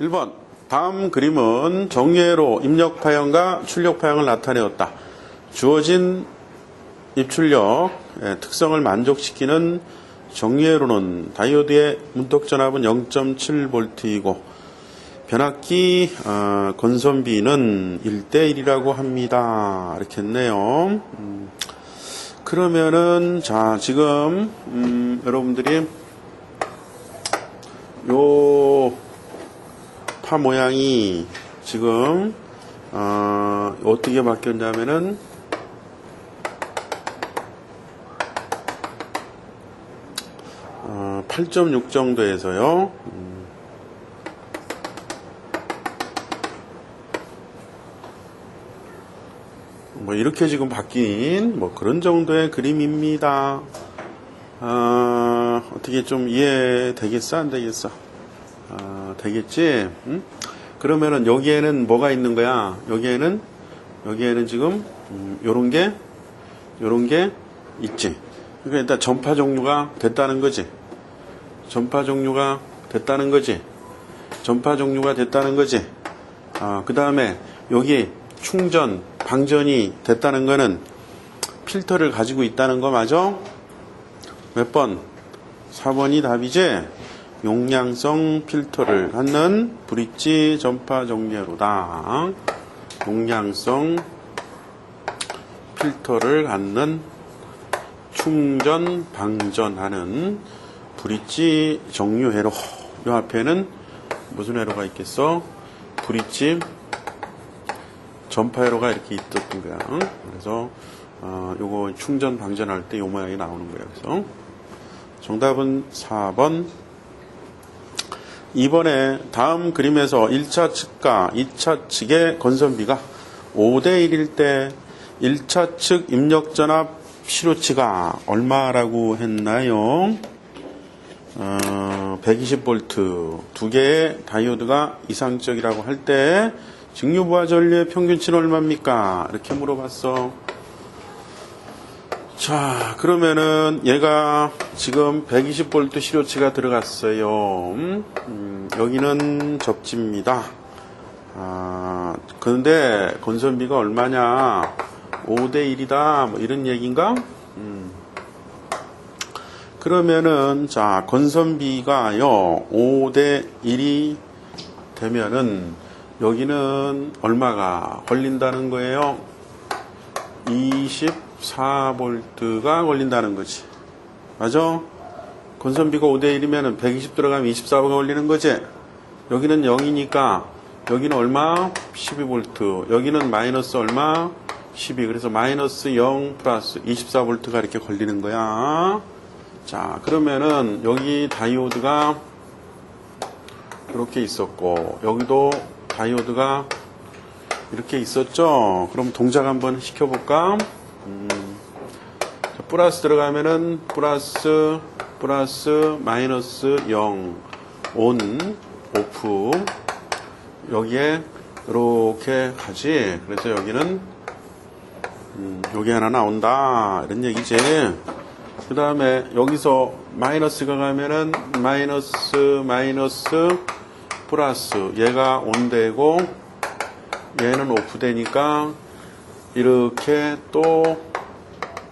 1번 다음 그림은 정예로 입력 파형과 출력 파형을 나타내었다. 주어진 입출력 예, 특성을 만족시키는 정예로는 다이오드의 문턱 전압은 0.7V이고 변압기 어, 건선비는 1대1이라고 합니다. 이렇게 했네요. 음, 그러면은 자 지금 음, 여러분들이 요 파 모양이 지금 어, 어떻게 바뀌었냐면은 어, 8.6 정도에서요. 음, 뭐 이렇게 지금 바뀐 뭐 그런 정도의 그림입니다. 아, 어떻게 좀 이해되겠어 안 되겠어? 아, 되겠지? 응? 그러면은 여기에는 뭐가 있는 거야? 여기에는 여기에는 지금 음, 요런 게 요런 게 있지. 그러니까 일단 전파 종류가 됐다는 거지. 전파 종류가 됐다는 거지. 전파 종류가 됐다는 거지. 아, 그 다음에 여기 충전, 방전이 됐다는 거는 필터를 가지고 있다는 거 맞아? 몇 번? 4번이 답이지? 용량성 필터를 갖는 브릿지 전파 종류로다. 용량성 필터를 갖는 충전, 방전하는 브릿지 정류 회로. 요 앞에는 무슨 회로가 있겠어? 브릿지 전파 회로가 이렇게 있었던 거야. 그래서 어, 요거 충전, 방전할 때 요 모양이 나오는 거예요. 그래서 정답은 4번. 이번에 다음 그림에서 1차 측과 2차 측의 건선비가 5대 1일 때 1차 측 입력 전압 시로치가 얼마라고 했나요? 어, 120V 두 개의 다이오드가 이상적이라고 할때 직류부하 전류의 평균치는 얼마입니까? 이렇게 물어봤어. 자, 그러면은 얘가 지금 120V 시로치가 들어갔어요. 음, 음, 여기는 접지입니다. 아, 그런데 건선비가 얼마냐? 5대 1이다. 뭐 이런 얘기인가? 음. 그러면은 자, 건선비가요. 5대 1이 되면은 여기는 얼마가 걸린다는 거예요? 24V가 걸린다는 거지. 맞아? 건선비가 5대 1이면 120 들어가면 24V가 걸리는 거지. 여기는 0이니까 여기는 얼마? 12V. 여기는 마이너스 얼마? 12. 그래서 마이너스 0 플러스 24V가 이렇게 걸리는 거야. 자, 그러면은 여기 다이오드가 이렇게 있었고 여기도 다이오드가 이렇게 있었죠. 그럼 동작 한번 시켜볼까? 음, 자, 플러스 들어가면은 플러스 플러스 마이너스 0 온, 오프 여기에 이렇게 가지. 그래서 여기는 음, 여기 하나 나온다 이런 얘기지. 그 다음에 여기서 마이너스가 가면은 마이너스 마이너스 플러스 얘가 온 되고 얘는 오프 되니까 이렇게 또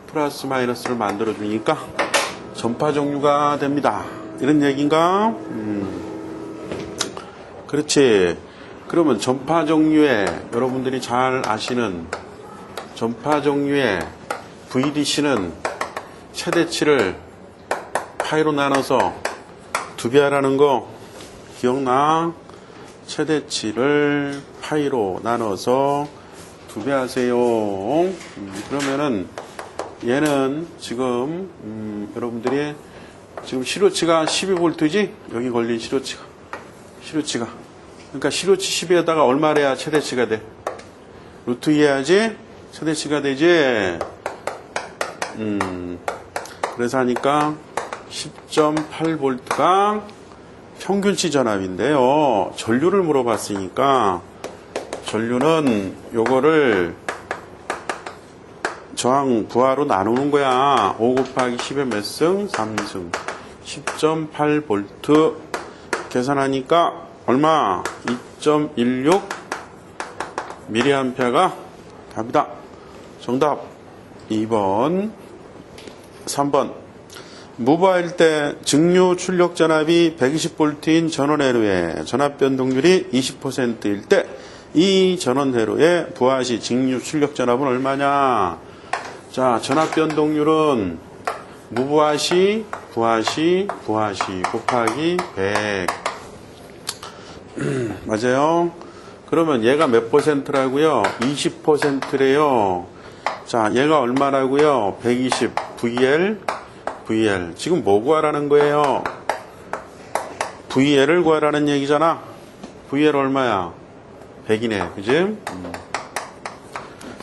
플러스 마이너스를 만들어 주니까 전파 종류가 됩니다. 이런 얘기인가? 음, 그렇지. 그러면 전파 종류에 여러분들이 잘 아시는 전파 종류의 VDC는 최대치를 파이로 나눠서 두 배 하라는 거 기억나? 최대치를 파이로 나눠서 두 배 하세요. 음, 그러면은 얘는 지금 음, 여러분들이 지금 시로치가 12V지? 여기 걸린 시로치가 시로치가 그러니까 시로치 12에다가 얼마래야 최대치가 돼? 루트 2 해야지 최대치가 되지? 음, 그래서 하니까 10.8V가 평균치 전압인데요. 전류를 물어봤으니까 전류는 요거를 저항 부하로 나누는 거야. 5 곱하기 10의 몇 승? 3승. 10.8V 계산하니까 얼마? 2.16 미리암페어가 답이다. 정답 2번, 3번. 무바일 때 증류 출력 전압이 120V인 전원회로에 전압 변동률이 20%일 때 이 전원회로의 부하시 증류 출력 전압은 얼마냐? 자, 전압 변동률은 무부하시, 부하시, 부하시 곱하기 100. 맞아요? 그러면 얘가 몇 퍼센트라고요? 20%래요. 자, 얘가 얼마라고요? 120 VL, VL. 지금 뭐 구하라는 거예요? VL을 구하라는 얘기잖아. VL 얼마야? 100이네. 그지? 음.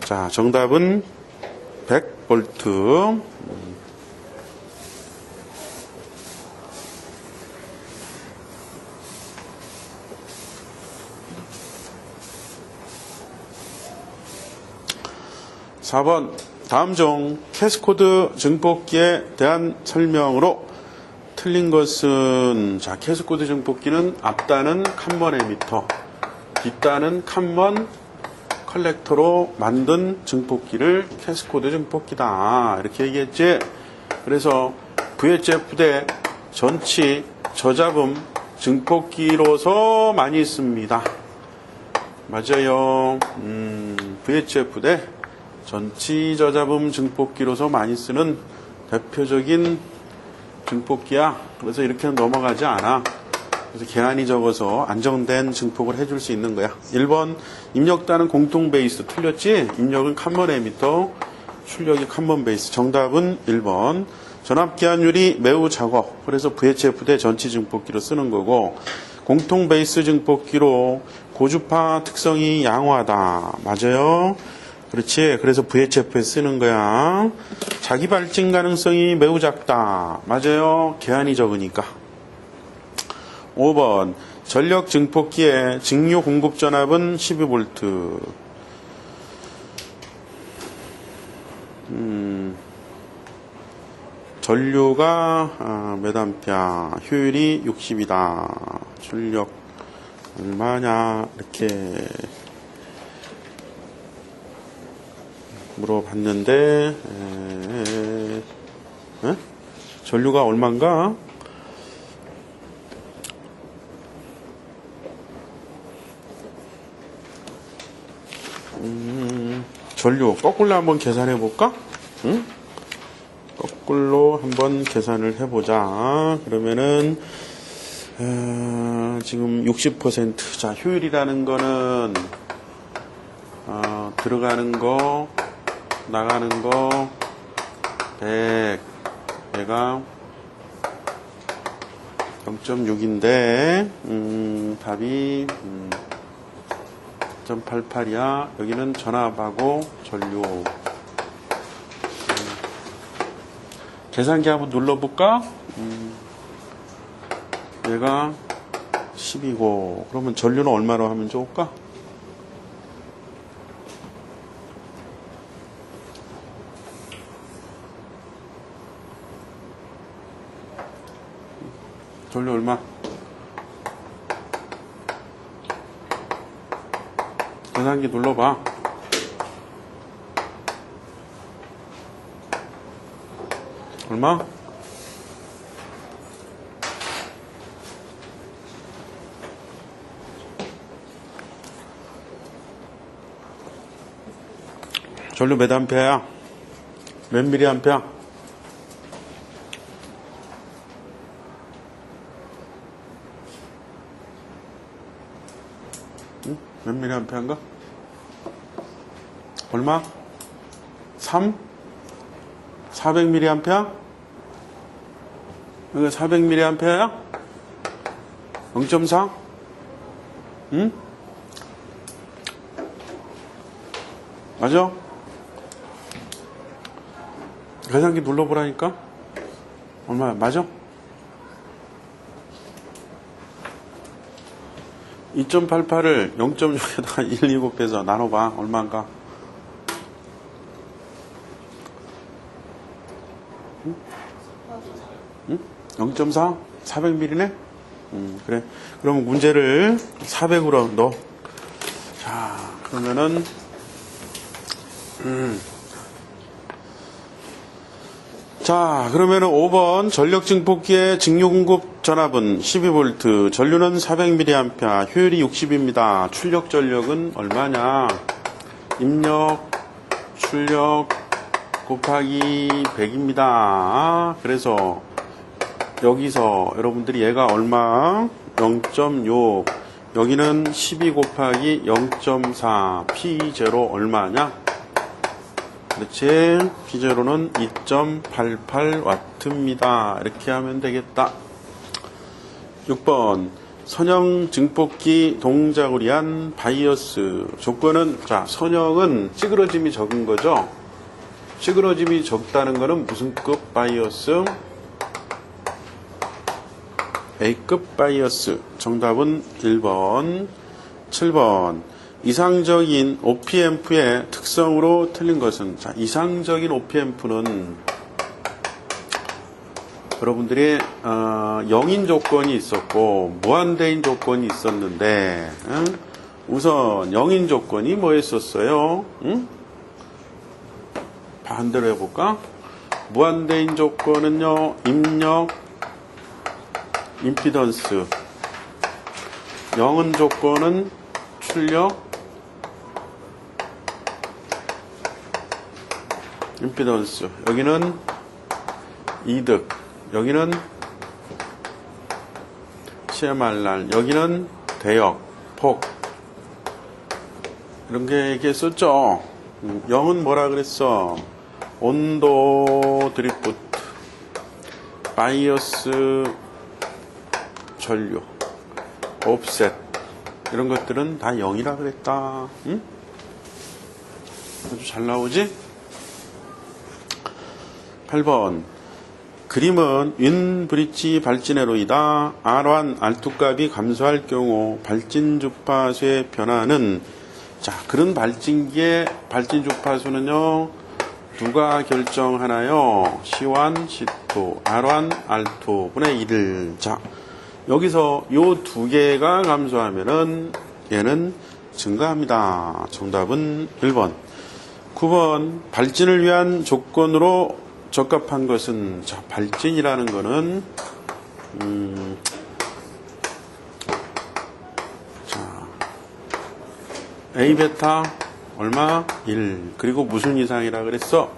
자, 정답은 100V. 4번 다음 중 캐스코드 증폭기에 대한 설명으로 틀린 것은 자 캐스코드 증폭기는 앞단은 칸먼 에미터 뒷단은 칸먼 컬렉터로 만든 증폭기를 캐스코드 증폭기다 이렇게 얘기했지 그래서 VHF 대 전치 저잡음 증폭기로서 많이 씁니다 맞아요 음, VHF 대 전치 저잡음 증폭기로서 많이 쓰는 대표적인 증폭기야. 그래서 이렇게는 넘어가지 않아. 그래서 계란이 적어서 안정된 증폭을 해줄 수 있는 거야. 1번 입력단은 공통 베이스 틀렸지? 입력은 칸먼 에미터, 출력이 칸먼 베이스. 정답은 1번. 전압 기한율이 매우 작아. 그래서 VHF 대 전치 증폭기로 쓰는 거고 공통 베이스 증폭기로 고주파 특성이 양호하다. 맞아요? 그렇지. 그래서 VHF에 쓰는 거야. 자기 발진 가능성이 매우 작다. 맞아요. 계한이 적으니까. 5번. 전력 증폭기의 증류 공급 전압은 12V. 음, 전류가 아, 몇 암페어, 효율이 60이다. 출력 얼마냐 이렇게 물어봤는데 에, 에? 전류가 얼마인가? 음, 전류 거꾸로 한번 계산해 볼까? 응? 거꾸로 한번 계산을 해보자. 그러면은 어, 지금 60%. 자, 효율이라는 거는 어, 들어가는 거 나가는 거 100, 얘가 0.6인데 음, 답이 음, 0.88이야. 여기는 전압하고 전류. 음, 계산기 한번 눌러볼까? 음, 얘가 10이고 그러면 전류는 얼마로 하면 좋을까? 전류 얼마? 계산기 눌러봐. 얼마? 전류 몇 암페어야? 몇 미리 암페 어? 몇 미리 암페어인가? 얼마? 3? 400 미리 암페어? 이거 400 미리 암페어야? 0.4? 응? 맞아? 계산기 눌러보라니까? 얼마야? 맞아? 2.88을 0.6에다가 1, 2 곱해서 나눠봐. 얼마인가? 응? 0.4? 400ml네? 음, 그래. 그러면 문제를 400으로 넣어. 자, 그러면은, 음. 자, 그러면은 5번 전력 증폭기의 직류 공급 전압은 12V, 전류는 400mA, 효율이 60입니다. 출력 전력은 얼마냐? 입력, 출력 곱하기 100입니다. 그래서 여기서 여러분들이 얘가 얼마? 0.6. 여기는 12 곱하기 0.4. P0 얼마냐? 그렇지. P0는 2.88W입니다. 이렇게 하면 되겠다. 6번. 선형 증폭기 동작을 위한 바이어스. 조건은, 자, 선형은 찌그러짐이 적은 거죠. 찌그러짐이 적다는 거는 무슨 급 바이어스? A급 바이어스. 정답은 1번. 7번. 이상적인 OPMP의 특성으로 틀린 것은, 자, 이상적인 OPMP는 여러분들이, 어, 영인 조건이 있었고, 무한대인 조건이 있었는데, 응? 우선 영인 조건이 뭐였었어요? 응? 반대로 해볼까? 무한대인 조건은요, 입력, 임피던스. 영은 조건은 출력, 임피던스. 여기는 이득. 여기는 CMRR. 여기는 대역, 폭. 이런 게 얘기했었죠. 음, 영은 뭐라 그랬어? 온도 드리프트, 바이어스 전류, 옵셋 이런 것들은 다 0이라 그랬다. 응? 아주 잘 나오지? 8번 그림은 윈 브릿지 발진회로이다. R1, R2 값이 감소할 경우 발진 주파수의 변화는 자 그런 발진기의 발진 주파수는요 누가 결정하나요? C1, C2, R1, R2 분의 1을 자 여기서 요 두 개가 감소하면은 얘는 증가합니다. 정답은 1번. 9번 발진을 위한 조건으로 적합한 것은 자 발진이라는 거는 음, 자 A 베타 얼마? 1 그리고 무슨 이상이라 그랬어?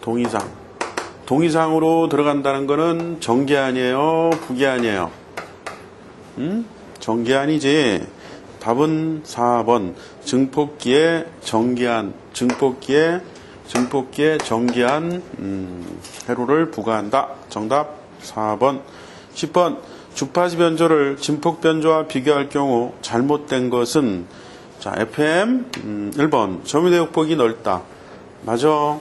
동이상. 동이상으로 들어간다는 거는 정계 아니에요? 부계 아니에요? 음? 정계 아니지. 답은 4번. 증폭기의 정기한 증폭기의 증폭기에 정기한 음, 회로를 부과한다. 정답 4번. 10번. 주파수 변조를 진폭 변조와 비교할 경우 잘못된 것은 자 FM 음, 1번 점유 대역폭이 넓다. 맞아.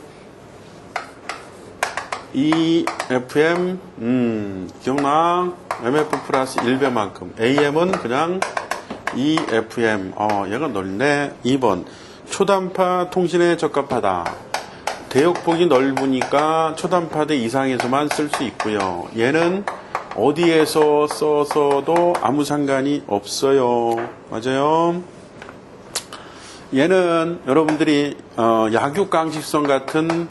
이 FM 음, 기억나? MF 플러스 1배만큼 AM은 그냥 이 FM 어 얘가 넓네. 2번 초단파 통신에 적합하다. 대역폭이 넓으니까 초단파대 이상에서만 쓸 수 있고요. 얘는 어디에서 써서도 아무 상관이 없어요. 맞아요. 얘는 여러분들이 어, 약육 강식성 같은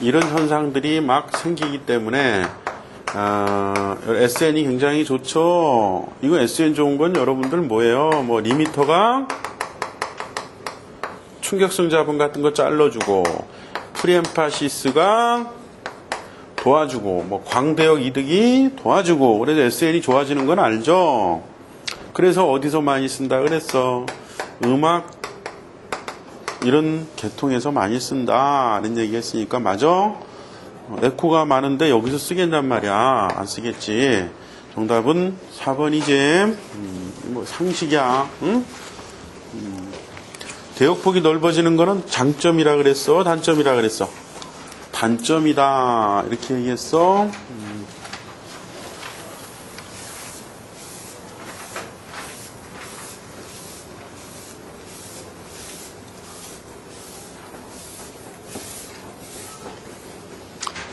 이런 현상들이 막 생기기 때문에 어, SN이 굉장히 좋죠. 이거 SN 좋은 건 여러분들 뭐예요? 뭐 리미터가 충격성 잡음 같은 거 잘라주고 프리엠파시스가 도와주고 뭐 광대역 이득이 도와주고 그래서 SN이 좋아지는 건 알죠. 그래서 어디서 많이 쓴다 그랬어. 음악 이런 계통에서 많이 쓴다 이런 얘기 했으니까 맞아. 어, 에코가 많은데 여기서 쓰겠단 말이야. 안 쓰겠지. 정답은 4번이지. 음, 뭐 상식이야. 응? 대역폭이 넓어지는 거는 장점이라 그랬어? 단점이라 그랬어? 단점이다. 이렇게 얘기했어. 음.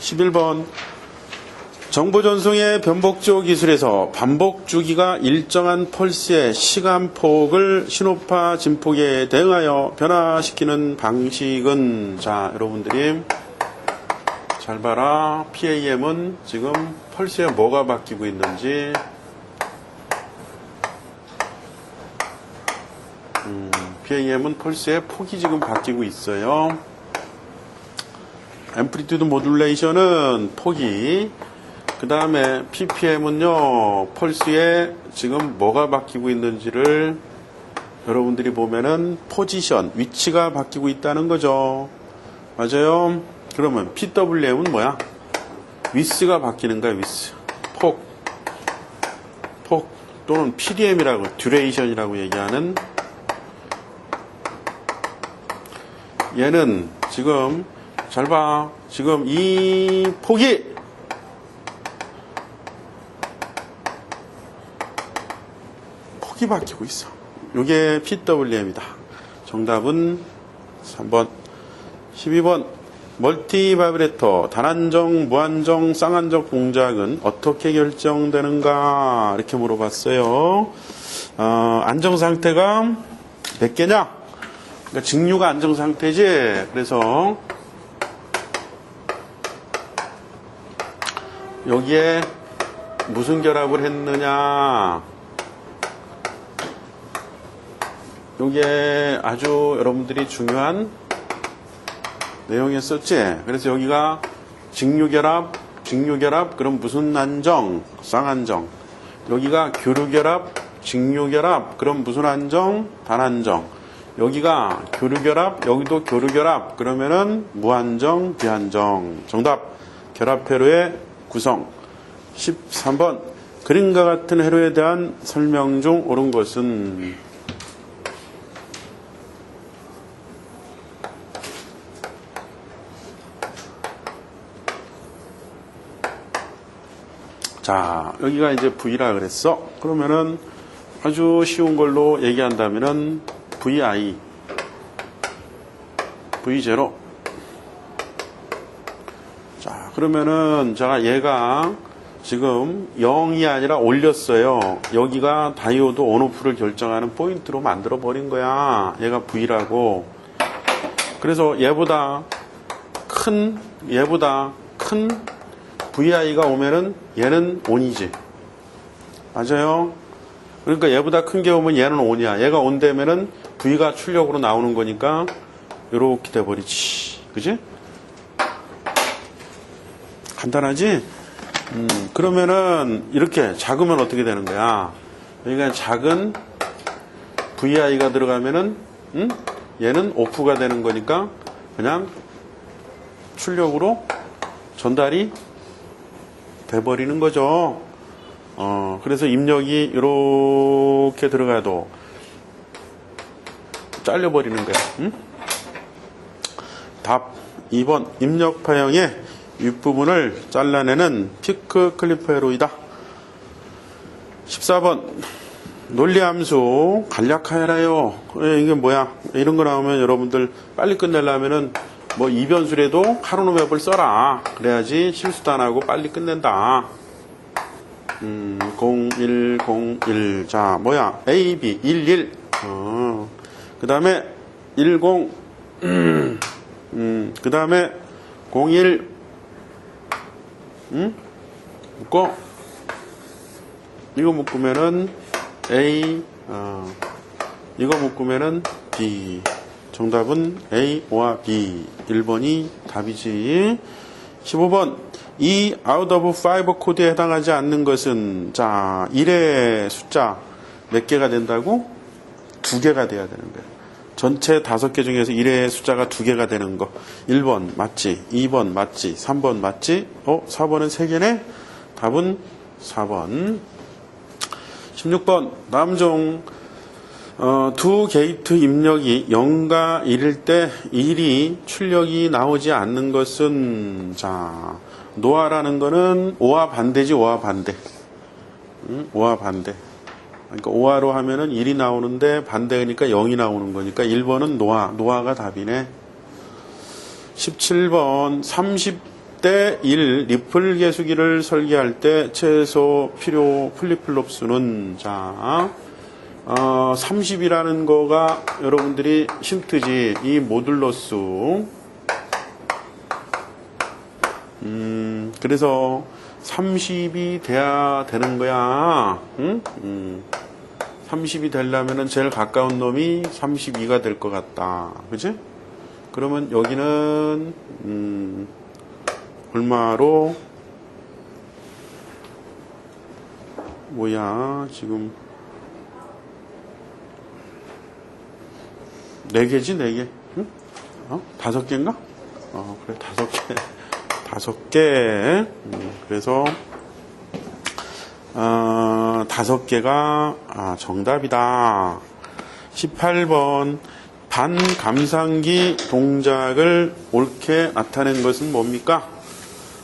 (11번) 정보 전송의 변복조 기술에서 반복 주기가 일정한 펄스의 시간폭을 신호파 진폭에 대응하여 변화시키는 방식은 자 여러분들이 잘 봐라. PAM은 지금 펄스에 뭐가 바뀌고 있는지. 음, PAM은 펄스의 폭이 지금 바뀌고 있어요. 앰플리튜드 모듈레이션은 폭이 그 다음에 ppm은요 펄스에 지금 뭐가 바뀌고 있는지를 여러분들이 보면은 포지션 위치가 바뀌고 있다는 거죠. 맞아요? 그러면 pwm은 뭐야? 위스가 바뀌는 거야 위스. 폭. 폭 또는 pdm이라고 듀레이션이라고 얘기하는 얘는 지금 잘 봐. 지금 이 폭이 폭이 바뀌고 있어. 이게 PWM이다. 정답은 3번. 12번. 멀티 바브레터 단안정, 무한정, 쌍안정 동작은 어떻게 결정되는가? 이렇게 물어봤어요. 어, 안정 상태가 몇 개냐? 그러니까 직류가 안정 상태지. 그래서 여기에 무슨 결합을 했느냐? 요게 아주 여러분들이 중요한 내용이었었지. 그래서 여기가 직류결합, 직류결합, 그럼 무슨 안정? 쌍안정. 여기가 교류결합, 직류결합, 그럼 무슨 안정? 단안정. 여기가 교류결합, 여기도 교류결합, 그러면은 무안정, 비안정. 정답. 결합회로의 구성. 13번. 그림과 같은 회로에 대한 설명 중 옳은 것은 자, 여기가 이제 V라 그랬어. 그러면은 아주 쉬운 걸로 얘기한다면은 VI, V0. 자, 그러면은 제가 얘가 지금 0이 아니라 올렸어요. 여기가 다이오드 온오프를 결정하는 포인트로 만들어 버린 거야. 얘가 V라고. 그래서 얘보다 큰, 얘보다 큰 VI가 오면은 얘는 온이지. 맞아요? 그러니까 얘보다 큰 게 오면 얘는 온이야. 얘가 온 되면은 V가 출력으로 나오는 거니까 이렇게 돼버리지. 그지? 간단하지? 음, 그러면은 이렇게 작으면 어떻게 되는 거야? 여기가 작은 VI가 들어가면은 음? 얘는 오프가 되는 거니까 그냥 출력으로 전달이 돼버리는 거죠. 어, 그래서 입력이 이렇게 들어가도 잘려버리는 거야. 응? 답 2번 입력 파형의 윗부분을 잘라내는 피크 클리프 회로이다. 14번 논리함수 간략하여라요. 이게 뭐야? 이런 거 나오면 여러분들 빨리 끝내려면은 뭐 이변수라도 하루노맵을 써라. 그래야지 실수도 안 하고 빨리 끝낸다. 음, 01, 01. 자, 뭐야? A, B, 11. 어. 그 다음에 10. 음, 음, 그 다음에 01. 음? 묶어. 이거 묶으면은 A, 어. 이거 묶으면은 B. 정답은 A와 B. 1번이 답이지. 15번. 이 out of 5 코드에 해당하지 않는 것은, 자, 1의 숫자 몇 개가 된다고? 두 개가 돼야 되는 거야. 전체 다섯 개 중에서 1의 숫자가 두 개가 되는 거. 1번 맞지? 2번 맞지? 3번 맞지? 어? 4번은 세 개네? 답은 4번. 16번. 남종. 어, 두 게이트 입력이 0과 1일 때 1이 출력이 나오지 않는 것은 자 노아라는 거는 5와 반대지 5와 반대 응? 5와 반대 그러니까 5화로 하면은 1이 나오는데 반대니까 0이 나오는 거니까 1번은 노아 노아가 답이네 17번 때 1. 리플 계수기를 설계할 때 최소 필요 플립플롭 수는 자 어, 30이라는 거가 여러분들이 힌트지 이 모듈러 수 음, 그래서 30이 돼야 되는 거야. 응? 음. 30이 되려면은 제일 가까운 놈이 32가 될 것 같다. 그지? 그러면 여기는, 음, 얼마로, 뭐야, 지금, 4개지, 4개. 응? 어? 5개인가? 어, 그래, 5개. 다섯 개. 음, 그래서 어, 다섯 개가 아, 정답이다. 18번 반감상기 동작을 옳게 나타낸 것은 뭡니까?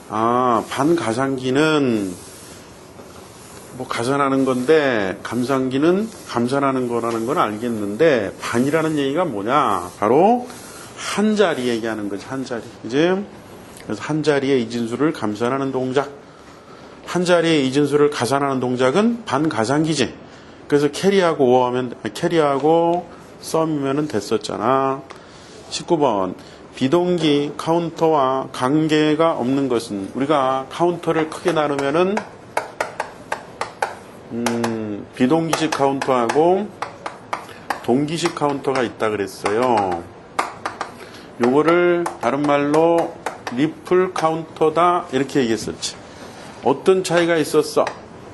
아, 반가상기는 뭐 가산하는 건데 감상기는 감산하는 거라는 건 알겠는데 반이라는 얘기가 뭐냐? 바로 한 자리 얘기하는 거지 한 자리. 이제 그래서 한 자리의 이진수를 감산하는 동작, 한 자리의 이진수를 가산하는 동작은 반가상기지. 그래서 캐리하고 오하면 캐리하고 썸이면은 됐었잖아. 19번 비동기 카운터와 관계가 없는 것은 우리가 카운터를 크게 나누면은 음, 비동기식 카운터하고 동기식 카운터가 있다 그랬어요. 요거를 다른 말로 리플 카운터다 이렇게 얘기했었지. 어떤 차이가 있었어?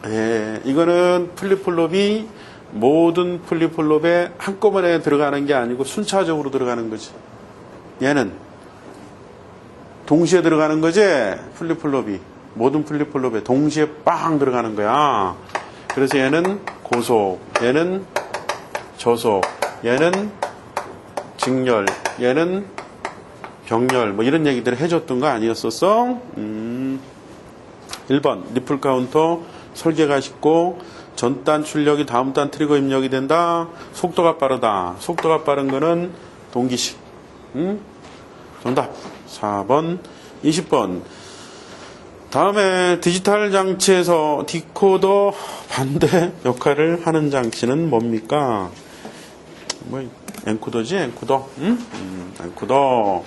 예, 이거는 플리플롭이 모든 플리플롭에 한꺼번에 들어가는 게 아니고 순차적으로 들어가는 거지. 얘는 동시에 들어가는 거지. 플리플롭이 모든 플리플롭에 동시에 빵 들어가는 거야. 그래서 얘는 고속, 얘는 저속, 얘는 직렬, 얘는 병렬 뭐 이런 얘기들을 해줬던 거 아니었었어? 음, 1번 리플 카운터 설계가 쉽고 전단 출력이 다음 단 트리거 입력이 된다. 속도가 빠르다. 속도가 빠른 거는 동기식. 음? 정답 4번 20번 다음에 디지털 장치에서 디코더 반대 역할을 하는 장치는 뭡니까? 뭐 엔코더지 엔코더 응? 음, 엔코더